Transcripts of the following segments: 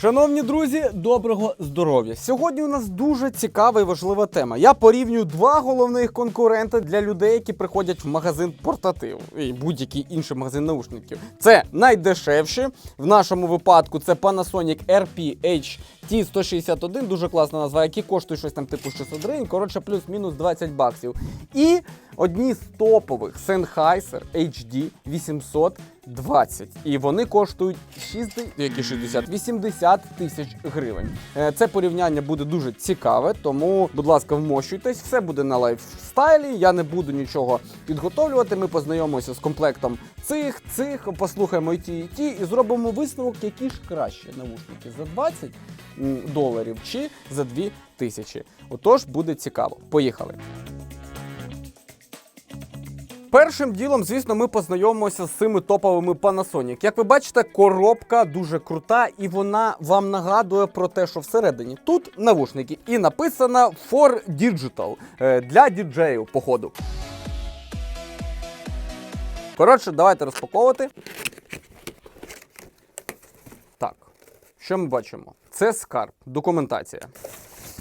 Шановні друзі, доброго здоров'я! Сьогодні у нас дуже цікава і важлива тема. Я порівнюю два головних конкуренти для людей, які приходять в магазин портатив і будь-який інший магазин наушників. Це найдешевші. В нашому випадку це Panasonic RPH T161, дуже класна назва, які коштують щось там типу 600 гривень, коротше, плюс-мінус 20 баксів. І одні з топових Sennheiser HD 820. І вони коштують 60, які 60, 80 тисяч гривень. Е, Це порівняння буде дуже цікаве, тому, будь ласка, вмощуйтесь, все буде на лайфстайлі. Я не буду нічого підготовлювати. Ми познайомимося з комплектом цих, цих, послухаємо і ті, і ті, і зробимо висновок, які ж краще навушники за 20 м, доларів чи за 2 тисячі. Отож, буде цікаво. Поїхали. Першим ділом, звісно, ми познайомимося з цими топовими Panasonic. Як ви бачите, коробка дуже крута, і вона вам нагадує про те, що всередині тут навушники, і написано For Digital е, для діджеїв, походу. Коротше, давайте розпаковувати. Так, що ми бачимо? Це скарб, документація.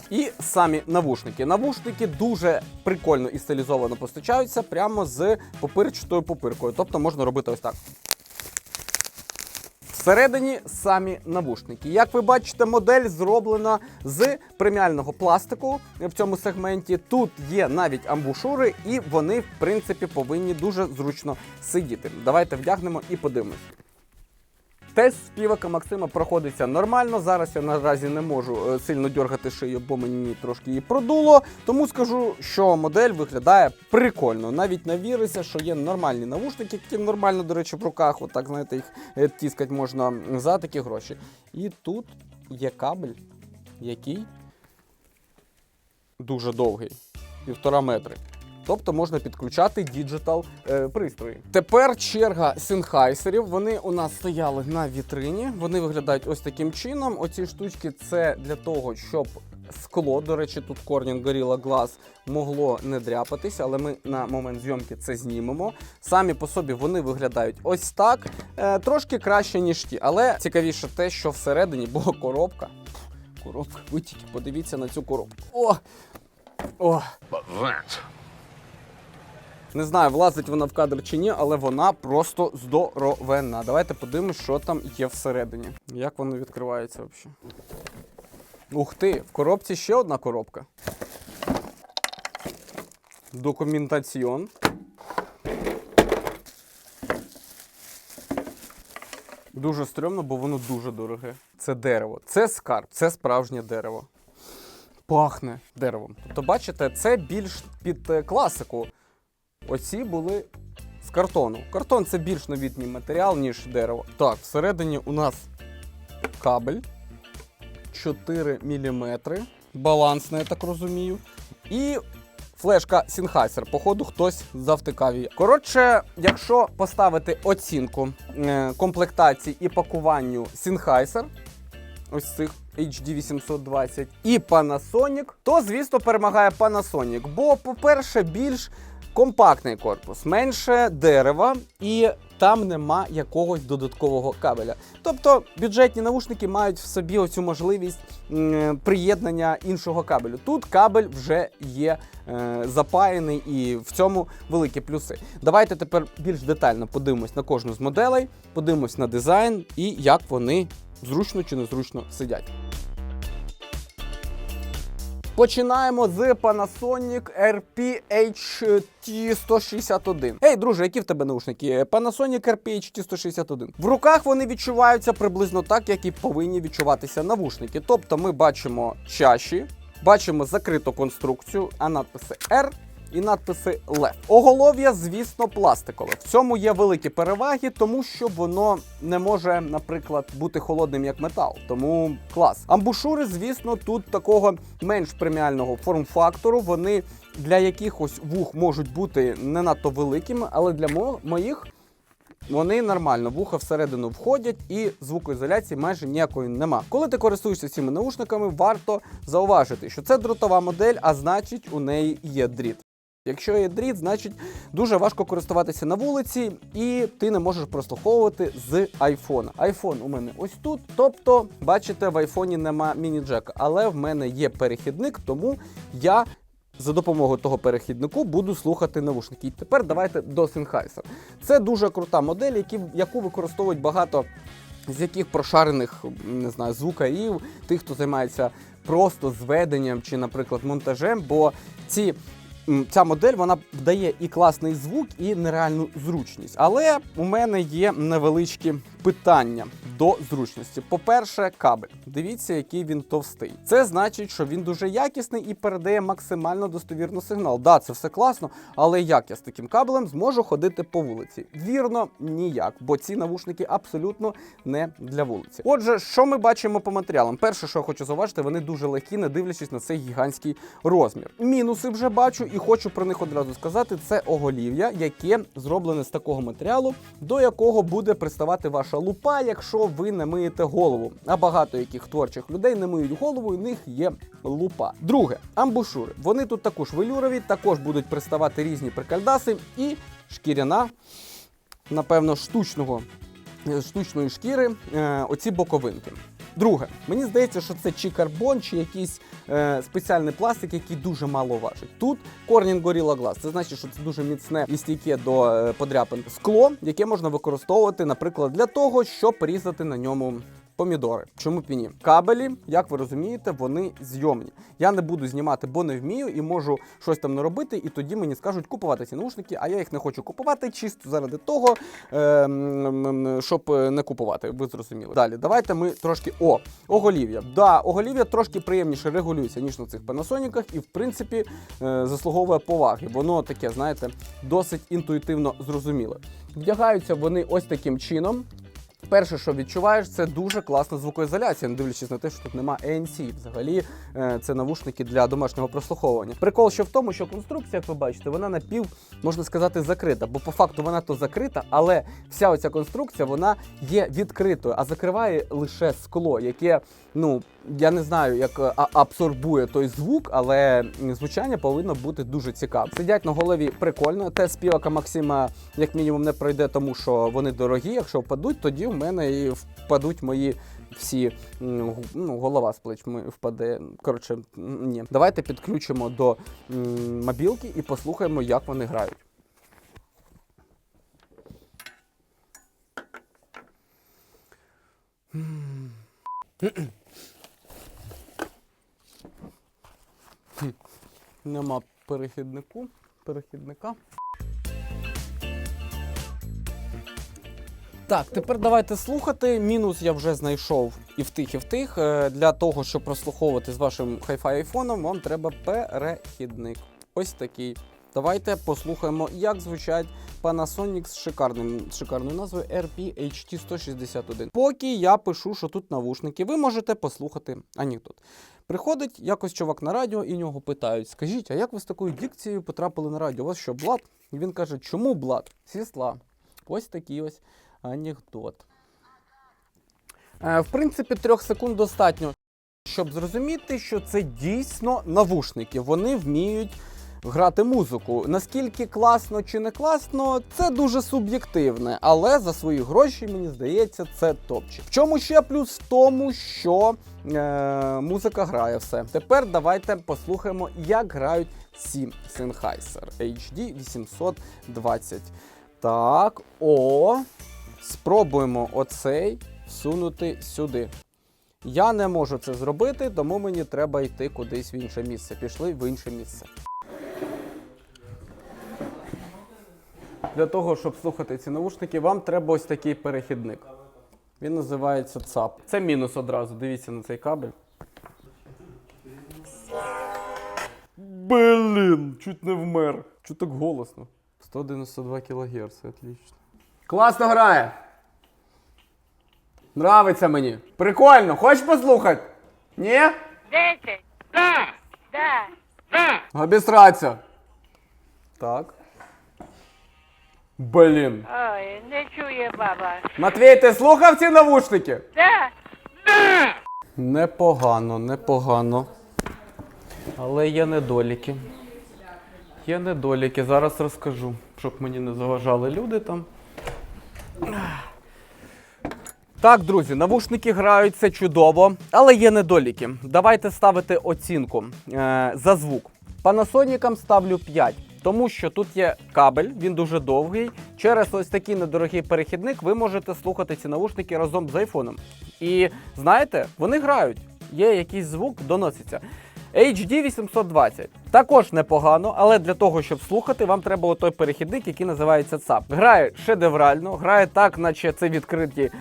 І самі навушники. Навушники дуже прикольно і стилізовано постачаються прямо з попирчатою попиркою. Тобто можна робити ось так. Всередині самі навушники. Як ви бачите, модель зроблена з преміального пластику в цьому сегменті. Тут є навіть амбушури, і вони, в принципі, повинні дуже зручно сидіти. Давайте вдягнемо і подивимось. Тест співака Максима проходиться нормально. Зараз я наразі не можу е, сильно дергати шию, бо мені трошки її продуло. Тому скажу, що модель виглядає прикольно. Навіть не віриться, що є нормальні навушники, які нормально, до речі, в руках. Отак, знаєте, їх е, тіскати можна за такі гроші. І тут є кабель, який дуже довгий, півтора метри. Тобто можна підключати діджитал е, пристрої. Тепер черга синхайсерів. Вони у нас стояли на вітрині. Вони виглядають ось таким чином. Оці штучки це для того, щоб скло. До речі, тут Corning Gorilla Glass могло не дряпатися, але ми на момент зйомки це знімемо. Самі по собі вони виглядають ось так. Е, трошки краще, ніж ті, але цікавіше те, що всередині була коробка. Коробка, ви тільки подивіться на цю коробку. О! О! Не знаю, влазить вона в кадр чи ні, але вона просто здоровенна. Давайте подивимось, що там є всередині. Як воно відкривається взагалі. Ух ти, в коробці ще одна коробка. Документаціон. Дуже стрьомно, бо воно дуже дороге. Це дерево. Це скарб, це справжнє дерево. Пахне деревом. Тобто, бачите, це більш під е, класику. Оці були з картону. Картон це більш новітній матеріал, ніж дерево. Так, всередині у нас кабель 4 мм. Балансний, я так розумію. І флешка Sennheiser. Походу, хтось завтикав її. Коротше, якщо поставити оцінку е, комплектації і пакуванню Sennheiser, ось цих HD 820 і Panasonic, то звісно перемагає Panasonic. Бо, по-перше, більш компактний корпус, менше дерева, і там нема якогось додаткового кабеля. Тобто бюджетні наушники мають в собі оцю можливість м, приєднання іншого кабелю. Тут кабель вже є е, запаяний, і в цьому великі плюси. Давайте тепер більш детально подивимось на кожну з моделей, подивимось на дизайн і як вони зручно чи незручно сидять. Починаємо з Panasonic RPH-T161. Ей, друже, які в тебе наушники? Panasonic RPH-T161. В руках вони відчуваються приблизно так, як і повинні відчуватися навушники. Тобто ми бачимо чаші, бачимо закриту конструкцію, а надписи R і надписи LEF. Оголов'я, звісно, пластикове. В цьому є великі переваги, тому що воно не може, наприклад, бути холодним як метал. Тому клас. Амбушури, звісно, тут такого менш преміального форм-фактору. Вони для якихось вух можуть бути не надто великими, але для мо- моїх. Вони нормально, вуха всередину входять і звукоізоляції майже ніякої нема. Коли ти користуєшся цими наушниками, варто зауважити, що це дротова модель, а значить у неї є дріт. Якщо є дріт, значить дуже важко користуватися на вулиці, і ти не можеш прослуховувати з айфона. Айфон у мене ось тут. Тобто, бачите, в айфоні нема міні-джека, але в мене є перехідник, тому я. За допомогою того перехіднику буду слухати навушники. І тепер давайте до Sennheiser. Це дуже крута модель, яку використовують багато з яких прошарених не знаю, звукарів, тих, хто займається просто зведенням чи, наприклад, монтажем. Бо ці, ця модель вона дає і класний звук, і нереальну зручність. Але у мене є невеличкі питання до зручності. По-перше, кабель. Дивіться, який він товстий. Це значить, що він дуже якісний і передає максимально достовірно сигнал. Да, це все класно, але як я з таким кабелем зможу ходити по вулиці? Вірно, ніяк, бо ці навушники абсолютно не для вулиці. Отже, що ми бачимо по матеріалам? Перше, що я хочу зауважити, вони дуже легкі, не дивлячись на цей гігантський розмір. Мінуси вже бачу і хочу про них одразу сказати: це оголів'я, яке зроблене з такого матеріалу, до якого буде приставати ваша лупа, якщо ви не миєте голову. А багато яких творчих людей не миють голову, і в них є лупа. Друге, амбушури. Вони тут також велюрові, також будуть приставати різні прикальдаси і шкіряна, напевно, штучного штучної шкіри е, оці боковинки. Друге, мені здається, що це чи карбон, чи якийсь е, спеціальний пластик, який дуже мало важить. Тут Corning Gorilla Glass. Це значить, що це дуже міцне і стійке до е, подряпин скло, яке можна використовувати, наприклад, для того, щоб різати на ньому. Помідори. Чому б і ні? Кабелі, як ви розумієте, вони зйомні. Я не буду знімати, бо не вмію і можу щось там не робити, і тоді мені скажуть купувати ці наушники, а я їх не хочу купувати чисто заради того, е, м, м, щоб е, не купувати. Ви зрозуміли. Далі, давайте ми трошки. О, оголів'я. Да, оголів'я трошки приємніше регулюється, ніж на цих Panasonic, і в принципі е, заслуговує поваги. Воно таке, знаєте, досить інтуїтивно зрозуміле. Вдягаються вони ось таким чином. Перше, що відчуваєш, це дуже класна звукоізоляція, не дивлячись на те, що тут нема ANC. Взагалі, е, це навушники для домашнього прослуховування. Прикол ще в тому, що конструкція, як ви бачите, вона напів, можна сказати, закрита. Бо по факту вона то закрита, але вся оця конструкція вона є відкритою, а закриває лише скло, яке, ну я не знаю, як е, абсорбує той звук, але звучання повинно бути дуже цікаве. Сидять на голові прикольно. Тест співака Максима, як мінімум, не пройде, тому що вони дорогі. Якщо впадуть, тоді в мене і впадуть мої. Всі ну, голова з плеч впаде. Коротше, ні. Давайте підключимо до мобілки і послухаємо, як вони грають. Нема перехіднику, перехідника. Так, тепер давайте слухати. Мінус я вже знайшов і в тих, і в тих. Е, Для того, щоб прослуховувати з вашим Hi-Fi айфоном, вам треба перехідник. Ось такий. Давайте послухаємо, як звучать Panasonic з шикарним, шикарною назвою RP-HT161. Поки я пишу, що тут навушники, ви можете послухати анекдот. Приходить якось чувак на радіо і нього питають: Скажіть, а як ви з такою дикцією потрапили на радіо? У вас що, блат? І він каже, чому блат? Сісла. Ось такий ось анекдот. Е, в принципі, трьох секунд достатньо, щоб зрозуміти, що це дійсно навушники. Вони вміють грати музику. Наскільки класно чи не класно, це дуже суб'єктивне, але за свої гроші, мені здається, це топчик. В чому ще плюс? В тому, що е, музика грає все. Тепер давайте послухаємо, як грають ці Sennheiser HD 820. Так, о, спробуємо оцей всунути сюди. Я не можу це зробити, тому мені треба йти кудись в інше місце. Пішли в інше місце. Для того, щоб слухати ці наушники, вам треба ось такий перехідник. Він називається ЦАП. Це мінус одразу. Дивіться на цей кабель. Блін, чуть не вмер. Чуть так голосно. 192 кГц, отлично. Класно грає. Нравиться мені. Прикольно, хочеш послухати? Ні? Десять. Да. Обісраться. Так. Блін. Ой, не чує баба. Матвій, ти слухав ці навушники? Да. Непогано, непогано. Але є недоліки. Є недоліки, зараз розкажу, щоб мені не заважали люди там. Так, друзі, навушники граються чудово, але є недоліки. Давайте ставити оцінку е, за звук. Panasonic ставлю 5, тому що тут є кабель, він дуже довгий. Через ось такий недорогий перехідник ви можете слухати ці навушники разом з айфоном. І знаєте, вони грають, є якийсь звук, доноситься. HD 820 також непогано, але для того, щоб слухати, вам треба той перехідник, який називається ЦАП. Грає шедеврально, грає так, наче це відкриті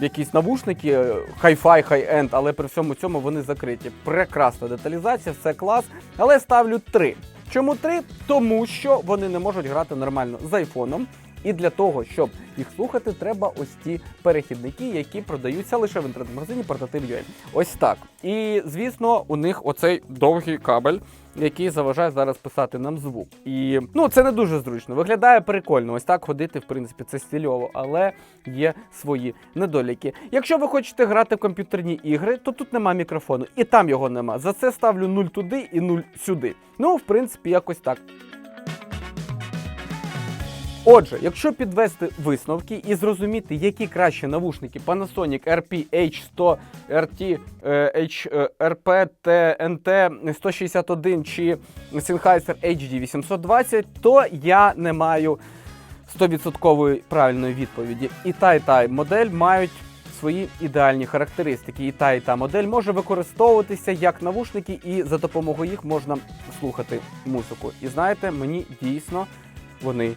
якісь навушники, е, хай-фай, хай-енд, але при всьому цьому вони закриті. Прекрасна деталізація, все клас. Але ставлю 3. Чому 3? Тому що вони не можуть грати нормально з айфоном. І для того, щоб їх слухати, треба ось ті перехідники, які продаються лише в інтернет-магазині Portatil.ua. Ось так. І звісно, у них оцей довгий кабель, який заважає зараз писати нам звук. І ну це не дуже зручно. Виглядає прикольно. Ось так ходити, в принципі, це стильово, але є свої недоліки. Якщо ви хочете грати в комп'ютерні ігри, то тут нема мікрофону, і там його нема. За це ставлю 0 туди і 0 сюди. Ну, в принципі, якось так. Отже, якщо підвести висновки і зрозуміти, які краще навушники Panasonic RP H100, RT, H, RP, TNT 161 чи Sennheiser HD 820, то я не маю 100% правильної відповіді. І та, і та модель мають свої ідеальні характеристики. І та, і та модель може використовуватися як навушники, і за допомогою їх можна слухати музику. І знаєте, мені дійсно вони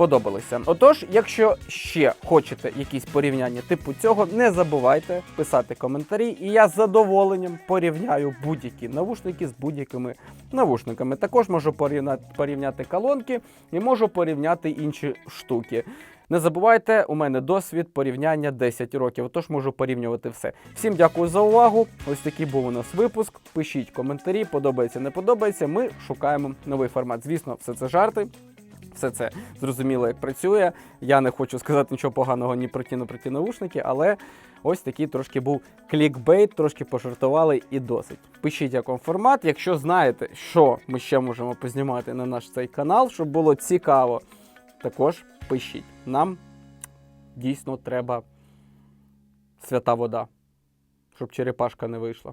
сподобалися. Отож, якщо ще хочете якісь порівняння типу цього, не забувайте писати коментарі, і я з задоволенням порівняю будь-які навушники з будь-якими навушниками. Також можу порівняти, порівняти колонки і можу порівняти інші штуки. Не забувайте, у мене досвід порівняння 10 років, тож можу порівнювати все. Всім дякую за увагу. Ось такий був у нас випуск. Пишіть коментарі, подобається, не подобається. Ми шукаємо новий формат. Звісно, все це жарти. Все це зрозуміло, як працює. Я не хочу сказати нічого поганого ні про ті, ні про ті навушники, але ось такий трошки був клікбейт, трошки пожартували і досить. Пишіть, як вам формат. Якщо знаєте, що ми ще можемо познімати на наш цей канал, щоб було цікаво, також пишіть. Нам дійсно треба свята вода, щоб черепашка не вийшла.